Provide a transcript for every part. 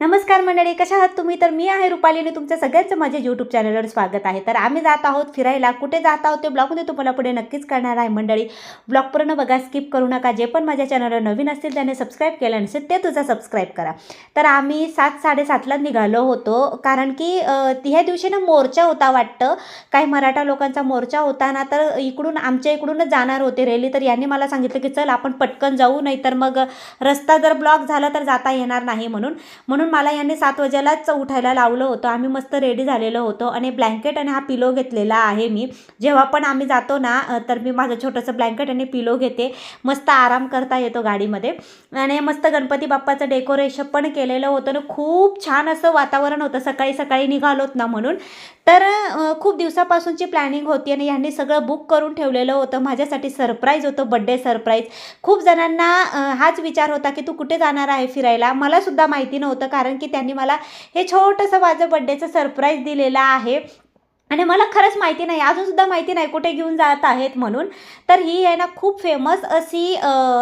नमस्कार मंडळी कशा आहात तुम्ही? तर मी आहे रुपाली आणि तुमच्या सगळ्यांचं माझ्या यूट्यूब चॅनलवर स्वागत आहे. तर आम्ही जात आहोत फिरायला. कुठे जात आहोत ते ब्लॉगमध्ये तुम्हाला पुढे नक्कीच करणार आहे मंडळी. ब्लॉग पूर्ण बघा स्किप करू नका. जे पण माझ्या चॅनलवर नवीन असतील त्याने सबस्क्राईब केलं नसेल ते तुझा सबस्क्राईब करा. तर आम्ही सात साडेसातला निघालो होतो. कारण की ह्या दिवशी ना मोर्चा होता वाटतं. काही मराठा लोकांचा मोर्चा होता ना तर इकडून आमच्या इकडूनच जाणार होते रेली तर यांनी मला सांगितलं की चल आपण पटकन जाऊ. नाही तर मग रस्ता जर ब्लॉक झाला तर जाता येणार नाही म्हणून. म्हणून मला यांनी सात वाजेलाच उठायला लावलं होतं. आम्ही मस्त रेडी झालेलो होतो आणि ब्लँकेट आणि हा पिलो घेतलेला आहे मी. जेव्हा पण आम्ही जातो ना तर मी माझं छोटंसं ब्लँकेट आणि पिलो घेते. मस्त आराम करता येतो गाडीमध्ये. आणि मस्त गणपती बाप्पाचं डेकोरेशन पण केलेलं होतं आणि खूप छान असं वातावरण होतं. सकाळी सकाळी निघालोत ना म्हणून. तर खूप दिवसापासूनची प्लॅनिंग होती आणि यांनी सगळं बुक करून ठेवलेलं होतं. माझ्यासाठी सरप्राईज होतं बड्डे सरप्राईज खूप जणांना हाच विचार होता की तू कुठे जाणार आहे फिरायला? मलासुद्धा माहिती नव्हतं कारण की त्यांनी मला हे छोटंसं माझं बड्डेचं सरप्राईज दिलेलं आहे. आणि मला खरंच माहिती नाही अजूनसुद्धा माहिती नाही कुठे घेऊन जात आहेत म्हणून. तर ही आहे ना खूप फेमस अशी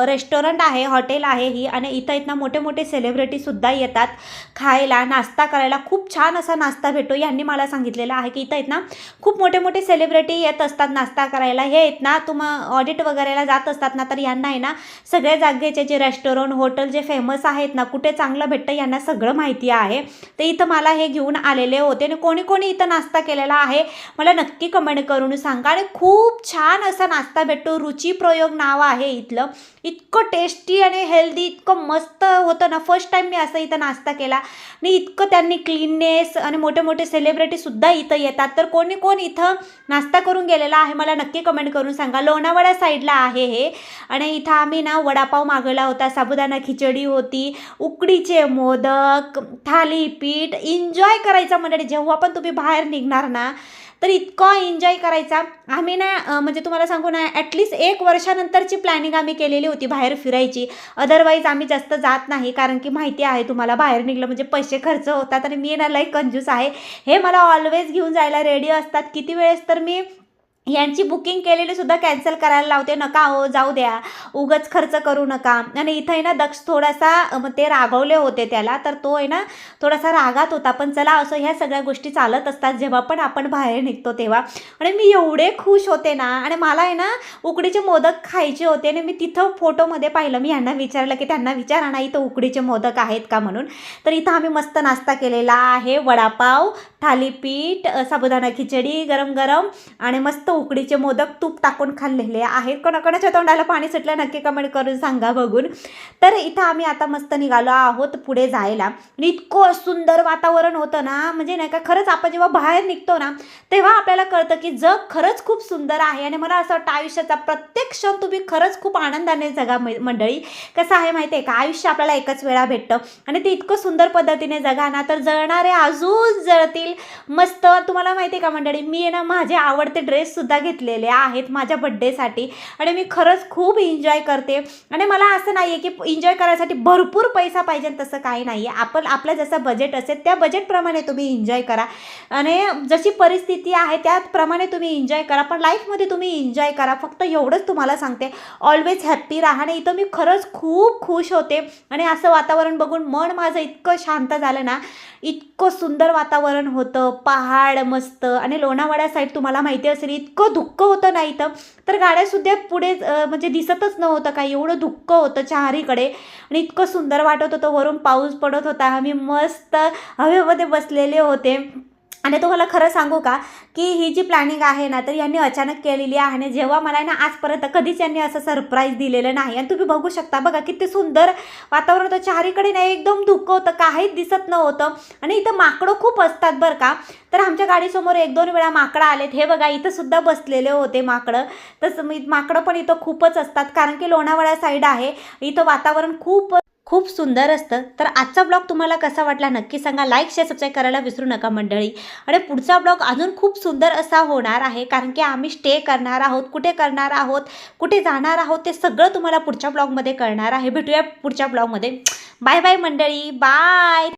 रेस्टॉरंट आहे हॉटेल आहे ही. आणि इथं इथनं मोठे मोठे सेलिब्रिटीसुद्धा येतात खायला नाश्ता करायला. खूप छान असा नाश्ता भेटतो. यांनी मला सांगितलेलं आहे की इथं इथनं खूप मोठे मोठे सेलिब्रिटी येत असतात नाश्ता करायला. हे आहेत ना तुम ऑडिट वगैरेला जात असतात ना तर यांना आहे ना सगळ्या जागेचे जे रेस्टॉरंट हॉटेल जे फेमस आहेत ना कुठे चांगलं भेटतं यांना सगळं माहिती आहे. तर इथं मला हे घेऊन आलेले होते. आणि कोणी कोणी इथं नाश्ता केलेला आहे. मला नक्की कमेंट करून सांगा. आणि खूप छान असा नाश्ता भेटतो. रुची प्रयोग नाव आहे इथलं. इतकं टेस्टी आणि हेल्दी इतकं मस्त होतं ना. फर्स्ट टाईम मी असं इथं नाश्ता केला. आणि इतकं त्यांनी क्लीननेस आणि मोठे मोठे सेलिब्रिटीसुद्धा इथं येतात. तर कोणी कोण इथं नाश्ता करून गेलेला आहे मला नक्की कमेंट करून सांगा. लोणावळा साईडला आहे हे. आणि इथं आम्ही ना वडापाव मागवला होता. साबुदाणा खिचडी होती. उकडीचे मोदक थालीपीठ. एन्जॉय करायचा म्हणजे जेव्हा पण तुम्ही बाहेर निघणार ना तर इतकं एन्जॉय करायचा. आम्ही ना म्हणजे तुम्हाला सांगू ना ॲटलिस्ट एक वर्षानंतरची प्लॅनिंग आम्ही केलेली होती बाहेर फिरायची. अदरवाईज आम्ही जास्त जात नाही कारण की माहिती आहे तुम्हाला बाहेर निघलं म्हणजे पैसे खर्च होतात आणि मी ना लई कंजूस आहे. हे मला ऑलवेज घेऊन जायला रेडी असतात. किती वेळेस तर मी यांची बुकिंग केलेली सुद्धा कॅन्सल करायला लावते. नका हो जाऊ द्या. उगच खर्च करू नका. आणि इथं आहे ना दक्ष थोडासा मग ते रागवले होते त्याला. तर तो आहे ना थोडासा रागात होता. पण चला असं ह्या सगळ्या गोष्टी चालत असतात. जेव्हा पण आपण बाहेर निघतो तेव्हा. आणि मी एवढे खुश होते ना. आणि मला आहे ना उकडीचे मोदक खायचे होते. आणि मी तिथं फोटोमध्ये पाहिलं. मी यांना विचारलं की त्यांना विचारा ना इथं उकडीचे मोदक आहेत का? म्हणून. तर इथं आम्ही मस्त नाश्ता केलेला आहे. वडापाव थालीपीठ साबुदाणा खिचडी गरम गरम आणि मस्त उकडीचे मोदक तूप टाकून खाल्लेले आहेत. कोणाकोणाच्या तोंडाला पाणी सुटलं नक्की कमेंट करून सांगा बघून. तर इथं आम्ही आता मस्त निघालो आहोत पुढे जायला. आणि इतकं सुंदर वातावरण होतं ना. म्हणजे नाही का खरंच आपण जेव्हा बाहेर निघतो ना तेव्हा आपल्याला कळतं की जग खरंच खूप सुंदर आहे. आणि मला असं वाटतं आयुष्याचा प्रत्येक क्षण तुम्ही खरंच खूप आनंदाने जगा मंडळी. कसं आहे माहिती आहे का? आयुष्य आपल्याला एकच वेळा भेटतं. आणि ते इतकं सुंदर पद्धतीने जगा ना तर जळणारे अजून जळतील. मस्त. तुम्हाला माहिती आहे का मंडळी? मी आहे ना माझे आवडते ड्रेस सुद्धा घेतलेले आहेत माझ्या बड्डेसाठी आणि मी खरंच खूप एन्जॉय करते. आणि मला असं नाही आहे की एन्जॉय करायसाठी भरपूर पैसा पाहिजे तसं काही नाही आहे आपण आपलं जसं बजेट असेल त्या बजेटप्रमाणे तुम्ही एन्जॉय करा. आणि जशी परिस्थिती आहे त्याप्रमाणे तुम्ही एन्जॉय करा. पण लाईफमध्ये तुम्ही एन्जॉय करा. फक्त एवढंच तुम्हाला सांगते. ऑलवेज हॅप्पी राहा. आणि इथं मी खरंच खूप खुश होते. आणि असं वातावरण बघून मन माझं इतकं शांत झालं ना. इतकं सुंदर वातावरण होतं. पहाड मस्त. आणि लोणावळा साईड तुम्हाला माहिती असेल इतकं धुक्क होतं नाही तर तर गाड्यासुद्धा पुढे म्हणजे दिसतच नव्हतं काही. एवढं धुक्क होतं चारीकडे आणि इतकं सुंदर वाटत होतं. वरून पाऊस पडत होता. आम्ही मस्त हवेमध्ये बसलेले होते. आणि तुम्हाला खरं सांगू का की ही जी प्लॅनिंग आहे ना तर यांनी अचानक केलेली आहे आणि जेव्हा मला ना आजपर्यंत कधीच यांनी असं सरप्राईज दिलेलं नाही. आणि तुम्ही बघू शकता बघा किती सुंदर वातावरण होतं. चारीकडे नाही एकदम धुकं होतं काहीच दिसत नव्हतं. आणि इथं माकडं खूप असतात बरं का. तर आमच्या गाडीसमोर एक दोन वेळा माकडं आलेत. हे बघा इथं सुद्धा बसलेले होते माकडं. तसं मी माकडं पण इथं खूपच असतात. कारण की लोणावळा साईड आहे. इथं वातावरण खूप खूप सुंदर असतं. तर आजचा ब्लॉग तुम्हाला कसा वाटला नक्की सांगा. लाईक शेअर सबस्क्राईब करायला विसरू नका मंडळी. आणि पुढचा ब्लॉग अजून खूप सुंदर असा होणार आहे. कारण की आम्ही स्टे करणार आहोत कुठे करणार आहोत कुठे जाणार आहोत ते सगळं तुम्हाला पुढच्या ब्लॉगमध्ये कळणार आहे. भेटूया पुढच्या ब्लॉगमध्ये. बाय बाय मंडळी. बाय